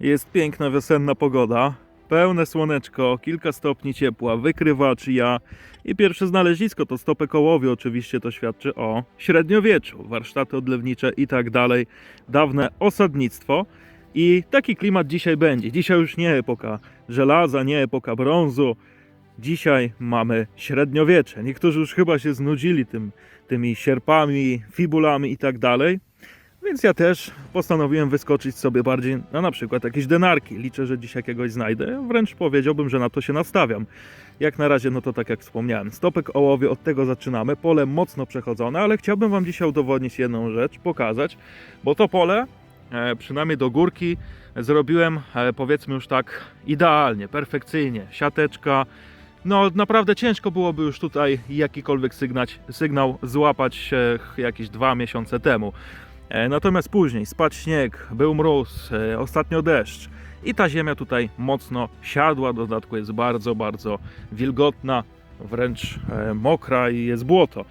Jest piękna wiosenna pogoda, pełne słoneczko, kilka stopni ciepła, wykrywacz ja i pierwsze znalezisko to stopy kołowie, oczywiście to świadczy o średniowieczu, warsztaty odlewnicze i tak dalej, dawne osadnictwo. I taki klimat dzisiaj będzie. Dzisiaj już nie epoka żelaza, nie epoka brązu. Dzisiaj mamy średniowiecze. Niektórzy już chyba się znudzili tym, tymi sierpami, fibulami i tak dalej. Więc ja też postanowiłem wyskoczyć sobie bardziej na na przykład jakieś denarki. Liczę, że dziś jakiegoś znajdę. Wręcz powiedziałbym, że na to się nastawiam. Jak na razie, no to tak jak wspomniałem, stopek ołowie, od tego zaczynamy. Pole mocno przechodzone, ale chciałbym Wam dzisiaj udowodnić jedną rzecz, pokazać, bo to pole, e, przynajmniej do górki, zrobiłem e, powiedzmy już tak idealnie, perfekcyjnie. Siateczka, no naprawdę ciężko byłoby już tutaj jakikolwiek sygnać, sygnał złapać jakieś dwa miesiące temu. E, Natomiast później spadł śnieg, był mróz, e, ostatnio deszcz i ta ziemia tutaj mocno siadła, w dodatku jest bardzo, bardzo wilgotna, wręcz e, mokra i jest błoto.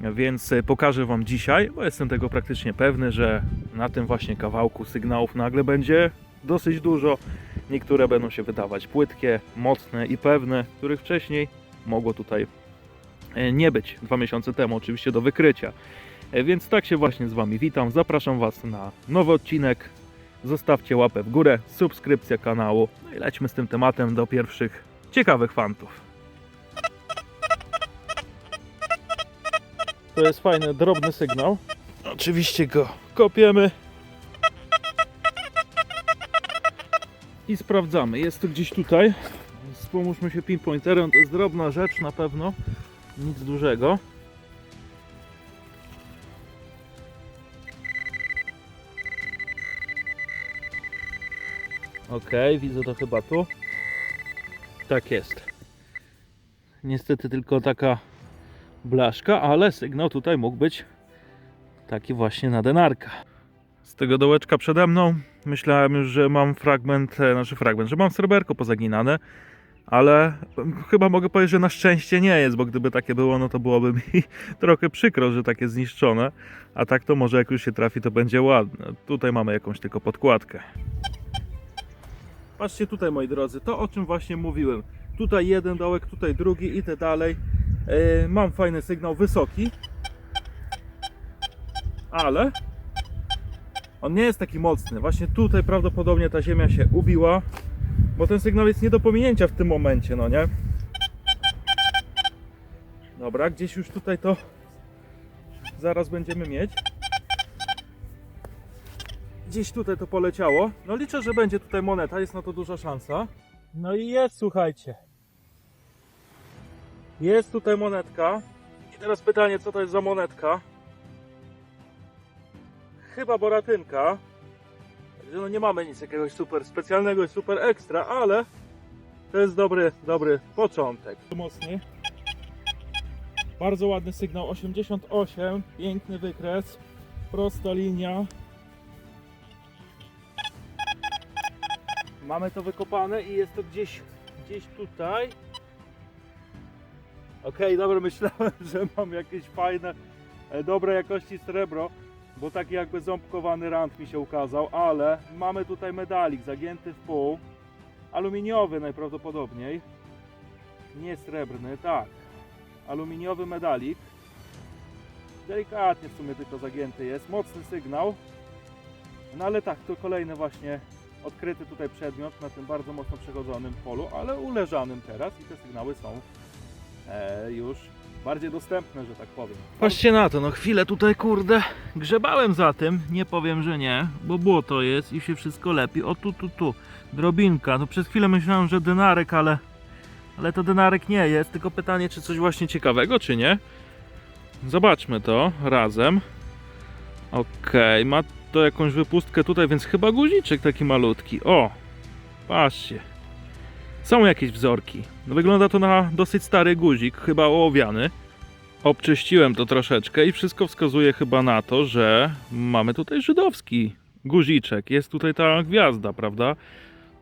Więc pokażę Wam dzisiaj, bo jestem tego praktycznie pewny, że na tym właśnie kawałku sygnałów nagle będzie dosyć dużo. Niektóre będą się wydawać płytkie, mocne i pewne, których wcześniej mogło tutaj nie być dwa miesiące temu, oczywiście do wykrycia. E, Więc tak się właśnie z Wami witam. Zapraszam Was na nowy odcinek. Zostawcie łapę w górę, subskrypcja kanału. No i lećmy z tym tematem do pierwszych ciekawych fantów. To jest fajny, drobny sygnał. Oczywiście go kopiemy. I sprawdzamy. Jest to gdzieś tutaj. Pomóżmy się pinpointerem. To jest drobna rzecz na pewno. Nic dużego. Okej, widzę to chyba tu. Tak jest. Niestety tylko taka blaszka, ale sygnał tutaj mógł być taki właśnie na denarka. Z tego dołeczka przede mną myślałem już, że mam fragment, e, znaczy fragment, że mam sreberko pozaginane, ale mm, chyba mogę powiedzieć, że na szczęście nie jest, bo gdyby takie było, no to byłoby mi trochę przykro, że takie zniszczone, a tak to może jak już się trafi, to będzie ładne. Tutaj mamy jakąś tylko podkładkę. Patrzcie tutaj moi drodzy, to o czym właśnie mówiłem. Tutaj jeden dołek, tutaj drugi i te dalej. Yy, mam fajny sygnał, wysoki. Ale on nie jest taki mocny. Właśnie tutaj prawdopodobnie ta ziemia się ubiła, bo ten sygnał jest nie do pominięcia w tym momencie, no nie? Dobra, gdzieś już tutaj to zaraz będziemy mieć. Gdzieś tutaj to poleciało. No liczę, że będzie tutaj moneta, jest na to duża szansa. No i jest, słuchajcie. Jest tutaj monetka. I teraz pytanie, co to jest za monetka? Chyba boratynka. Także no nie mamy nic jakiegoś super specjalnego i super ekstra, ale to jest dobry, dobry początek. Mocny. Bardzo ładny sygnał. 88. Piękny wykres. Prosta linia. Mamy to wykopane i jest to gdzieś, gdzieś tutaj. Okej, dobra, myślałem, że mam jakieś fajne, e, dobrej jakości srebro, bo taki jakby ząbkowany rand mi się ukazał, ale mamy tutaj medalik zagięty w pół, aluminiowy najprawdopodobniej, nie srebrny, tak, aluminiowy medalik, delikatnie w sumie tylko zagięty jest, mocny sygnał, no ale tak, to kolejny właśnie odkryty tutaj przedmiot na tym bardzo mocno przechodzonym polu, ale uleżanym teraz i te sygnały są e, już bardziej dostępne, że tak powiem. Patrzcie na to, no chwilę tutaj kurde grzebałem za tym, nie powiem, że nie, bo błoto jest i się wszystko lepi. O tu, tu, tu, drobinka, no przez chwilę myślałem, że denarek, ale ale to denarek nie jest, tylko pytanie, czy coś właśnie ciekawego, czy nie. Zobaczmy to razem. Okej, ma to jakąś wypustkę tutaj, więc chyba guziczek taki malutki. O, patrzcie. Są jakieś wzorki. No, wygląda to na dosyć stary guzik, chyba ołowiany. Obczyściłem to troszeczkę i wszystko wskazuje chyba na to, że mamy tutaj żydowski guziczek. Jest tutaj ta gwiazda, prawda?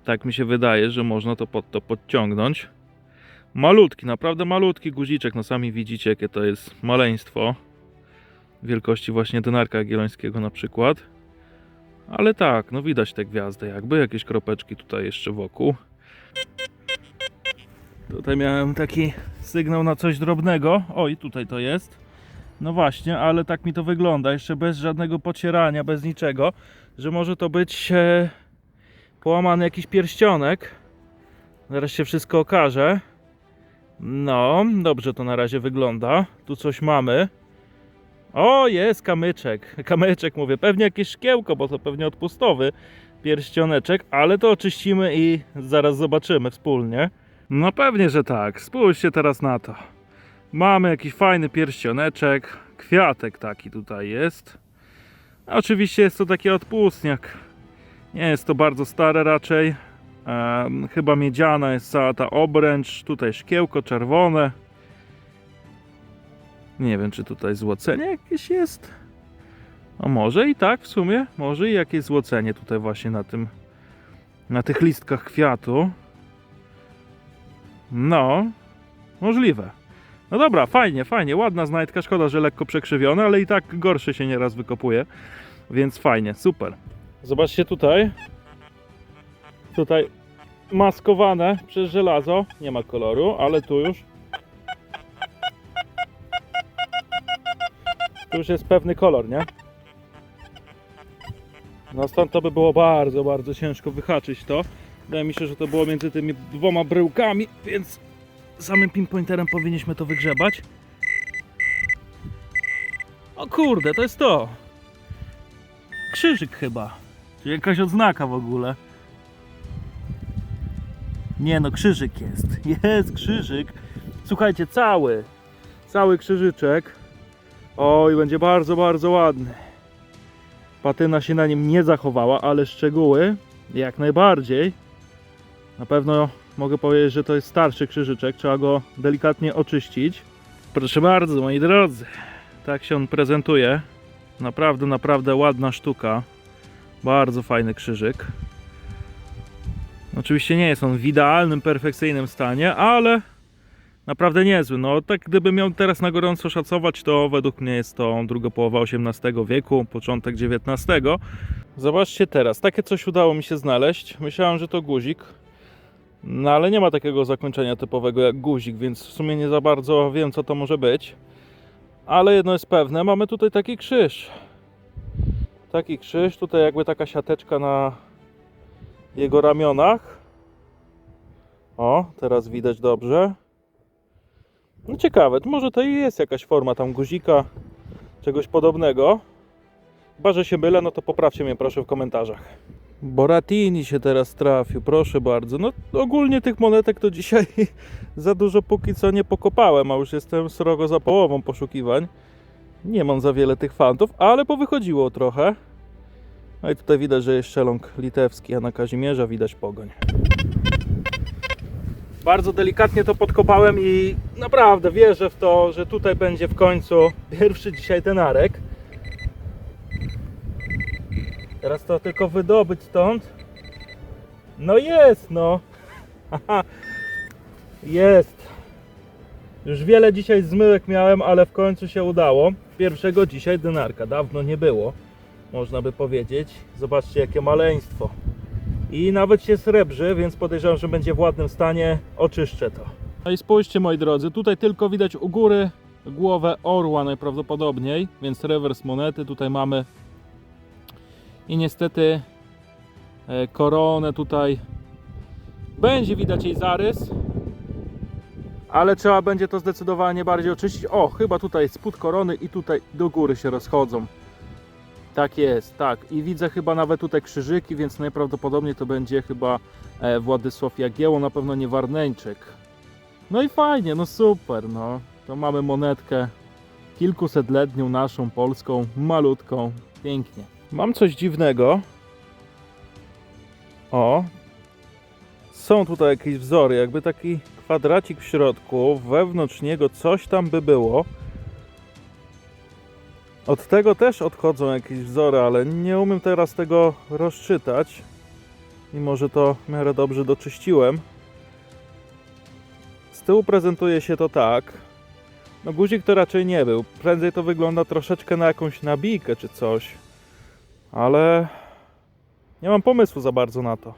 Tak mi się wydaje, że można to pod to podciągnąć. Malutki, naprawdę malutki guziczek. No sami widzicie, jakie to jest maleństwo. Wielkości właśnie denarka jagiellońskiego na przykład. Ale tak, no widać te gwiazdy jakby, jakieś kropeczki tutaj jeszcze wokół. Tutaj miałem taki sygnał na coś drobnego. Oj, tutaj to jest. No właśnie, ale tak mi to wygląda, jeszcze bez żadnego pocierania, bez niczego, że może to być e, połamany jakiś pierścionek. Zaraz się wszystko okaże. No, dobrze to na razie wygląda. Tu coś mamy. O, jest kamyczek. Kamyczek mówię, pewnie jakieś szkiełko, bo to pewnie odpustowy pierścioneczek, ale to oczyścimy i zaraz zobaczymy wspólnie. No pewnie, że tak. Spójrzcie teraz na to. Mamy jakiś fajny pierścioneczek, kwiatek taki tutaj jest. Oczywiście jest to taki odpustniak. Nie jest to bardzo stare raczej. Em, chyba miedziana jest cała ta obręcz. Tutaj szkiełko czerwone. Nie wiem, czy tutaj złocenie jakieś jest. A może i tak w sumie. Może i jakieś złocenie tutaj właśnie na tym na tych listkach kwiatu. No, możliwe. No dobra, fajnie, fajnie, ładna znajdka. Szkoda, że lekko przekrzywiona, ale i tak gorszy się nieraz wykopuje. Więc fajnie, super. Zobaczcie tutaj. Tutaj maskowane przez żelazo. Nie ma koloru, ale tu już. Tu już jest pewny kolor, nie? No stąd to by było bardzo, bardzo ciężko wyhaczyć to. Wydaje mi się, że to było między tymi dwoma bryłkami, więc samym pinpointerem powinniśmy to wygrzebać. O kurde, to jest to. Krzyżyk chyba. Czy jakaś odznaka w ogóle. Nie no, krzyżyk jest. Jest krzyżyk. Słuchajcie, cały. Cały krzyżyczek. Oj, będzie bardzo, bardzo ładny. Patyna się na nim nie zachowała, ale szczegóły jak najbardziej. Na pewno mogę powiedzieć, że to jest starszy krzyżyczek. Trzeba go delikatnie oczyścić. Proszę bardzo, moi drodzy. Tak się on prezentuje. Naprawdę, naprawdę ładna sztuka. Bardzo fajny krzyżyk. Oczywiście nie jest on w idealnym, perfekcyjnym stanie, ale naprawdę niezły. No tak gdybym miał teraz na gorąco szacować, to według mnie jest to druga połowa XVIII wieku, początek XIX. Zobaczcie teraz, takie coś udało mi się znaleźć. Myślałem, że to guzik, no ale nie ma takiego zakończenia typowego jak guzik, więc w sumie nie za bardzo wiem co to może być. Ale jedno jest pewne, mamy tutaj taki krzyż. Taki krzyż, tutaj jakby taka siateczka na jego ramionach. O, teraz widać dobrze. No ciekawe, to może to i jest jakaś forma tam guzika, czegoś podobnego. Chyba, że się mylę, no to poprawcie mnie proszę w komentarzach. Boratini się teraz trafił, proszę bardzo. No ogólnie tych monetek to dzisiaj za dużo póki co nie pokopałem, a już jestem srogo za połową poszukiwań. Nie mam za wiele tych fantów, ale powychodziło trochę. No i tutaj widać, że jest szeląg litewski, a na Kazimierza widać pogoń. Bardzo delikatnie to podkopałem i naprawdę wierzę w to, że tutaj będzie w końcu pierwszy dzisiaj denarek. Teraz to tylko wydobyć stąd. No jest, no. Jest. Już wiele dzisiaj zmyłek miałem, ale w końcu się udało. Pierwszego dzisiaj denarka. Dawno nie było, można by powiedzieć. Zobaczcie, jakie maleństwo. I nawet się srebrzy, więc podejrzewam, że będzie w ładnym stanie. Oczyszczę to. No i spójrzcie, moi drodzy, tutaj tylko widać u góry głowę orła najprawdopodobniej, więc rewers monety tutaj mamy. I niestety e, koronę tutaj będzie widać jej zarys, ale trzeba będzie to zdecydowanie bardziej oczyścić. O, chyba tutaj spód korony i tutaj do góry się rozchodzą. Tak jest, tak. I widzę chyba nawet tutaj krzyżyki, więc najprawdopodobniej to będzie chyba e, Władysław Jagiełło, na pewno nie Warneńczyk. No i fajnie, no super, no. To mamy monetkę kilkusetletnią naszą, polską, malutką, pięknie. Mam coś dziwnego. O. Są tutaj jakieś wzory, jakby taki kwadracik w środku, wewnątrz niego coś tam by było. Od tego też odchodzą jakieś wzory, ale nie umiem teraz tego rozczytać. Mimo, że to w miarę dobrze doczyściłem. Z tyłu prezentuje się to tak. No guzik to raczej nie był. Prędzej to wygląda troszeczkę na jakąś nabijkę czy coś. Ale Nie mam pomysłu za bardzo na to.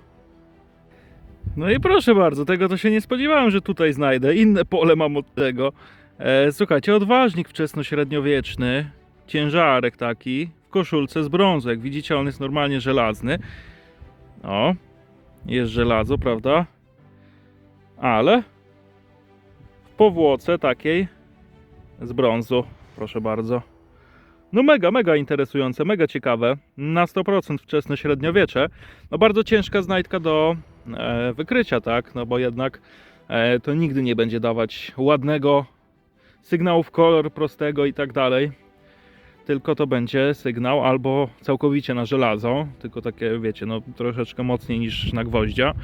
No i proszę bardzo, tego to się nie spodziewałem, że tutaj znajdę. Inne pole mam od tego. E, słuchajcie, odważnik wczesno-średniowieczny, ciężarek taki, w koszulce z brązu. Jak widzicie, on jest normalnie żelazny. O, jest żelazo, prawda? Ale w powłoce takiej z brązu, proszę bardzo. No mega, mega interesujące, mega ciekawe. Na 100% wczesne średniowiecze. No bardzo ciężka znajdka do e, wykrycia, tak? No bo jednak e, to nigdy nie będzie dawać ładnego sygnału w kolor prostego i tak dalej. Tylko to będzie sygnał albo całkowicie na żelazo, tylko takie wiecie, no troszeczkę mocniej niż na gwoździa.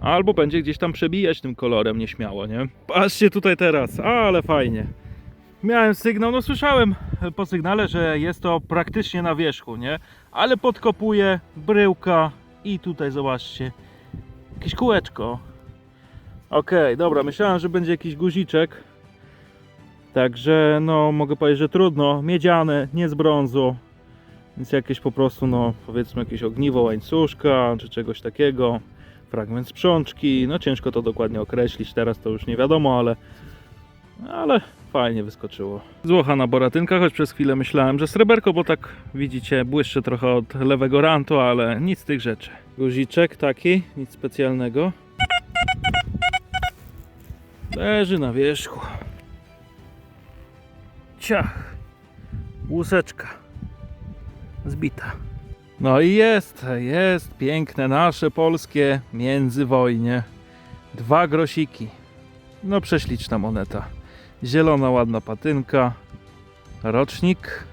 Albo będzie gdzieś tam przebijać tym kolorem nieśmiało, nie? Patrzcie tutaj teraz, ale fajnie. Miałem sygnał, no słyszałem po sygnale, że jest to praktycznie na wierzchu, nie? Ale podkopuje bryłka i tutaj zobaczcie, jakieś kółeczko. Okej, dobra, myślałem, że będzie jakiś guziczek. Także no mogę powiedzieć, że trudno. Miedziane, nie z brązu. Więc jakieś po prostu, no powiedzmy jakieś ogniwo łańcuszka czy czegoś takiego. Fragment sprzączki. No ciężko to dokładnie określić. Teraz to już nie wiadomo, ale ale fajnie wyskoczyło. Złocha na boratynka, choć przez chwilę myślałem, że sreberko, bo tak widzicie, błyszczy trochę od lewego rantu, ale nic z tych rzeczy. Guziczek taki, nic specjalnego. Leży na wierzchu. Ciach. Łuseczka. Zbita. No i jest, jest piękne nasze polskie międzywojnie. Dwa grosiki. No prześliczna moneta. Zielona ładna patynka. Rocznik.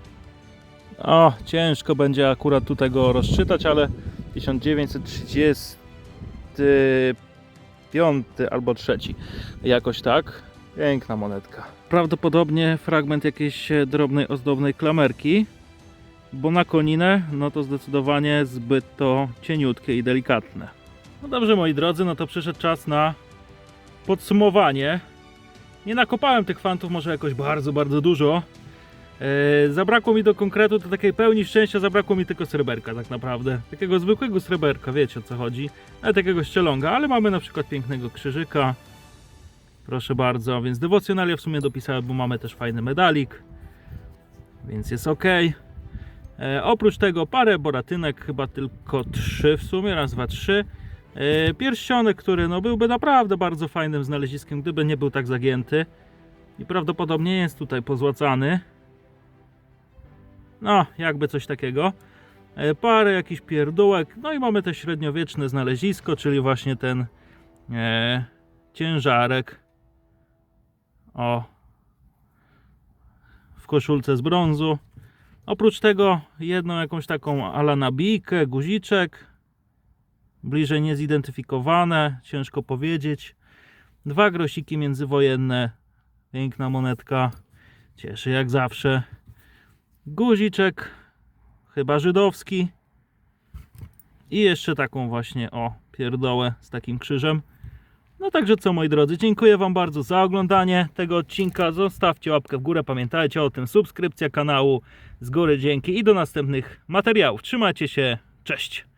O, ciężko będzie akurat tutaj go rozczytać, ale 1935 albo trzeci. Jakoś tak. Piękna monetka. Prawdopodobnie fragment jakiejś drobnej, ozdobnej klamerki, bo na koninę, no to zdecydowanie zbyt to cieniutkie i delikatne. No dobrze, moi drodzy, no to przyszedł czas na podsumowanie. Nie nakopałem tych fantów może jakoś bardzo, bardzo dużo. Eee, zabrakło mi do konkretu, do takiej pełni szczęścia zabrakło mi tylko sreberka tak naprawdę. Takiego zwykłego sreberka, wiecie o co chodzi. Ale takiego ścielonga, ale mamy na przykład pięknego krzyżyka. Proszę bardzo, więc dewocjonalia w sumie dopisałem, bo mamy też fajny medalik. Więc jest ok. E, oprócz tego parę boratynek, chyba tylko trzy w sumie, raz, dwa, trzy. E, pierścionek, który no, byłby naprawdę bardzo fajnym znaleziskiem, gdyby nie był tak zagięty. I prawdopodobnie jest tutaj pozłacany. No, jakby coś takiego. E, parę jakichś pierdółek. No i mamy te średniowieczne znalezisko, czyli właśnie ten e, ciężarek. O. W koszulce z brązu. Oprócz tego jedną jakąś taką ala nabijkę, guziczek. Bliżej niezidentyfikowane, ciężko powiedzieć. Dwa grosiki międzywojenne. Piękna monetka. Cieszy jak zawsze. Guziczek, chyba żydowski. I jeszcze taką właśnie, o, pierdołę z takim krzyżem. No także co moi drodzy, dziękuję Wam bardzo za oglądanie tego odcinka. Zostawcie łapkę w górę, pamiętajcie o tym, subskrypcja kanału. Z góry dzięki i do następnych materiałów. Trzymajcie się, cześć!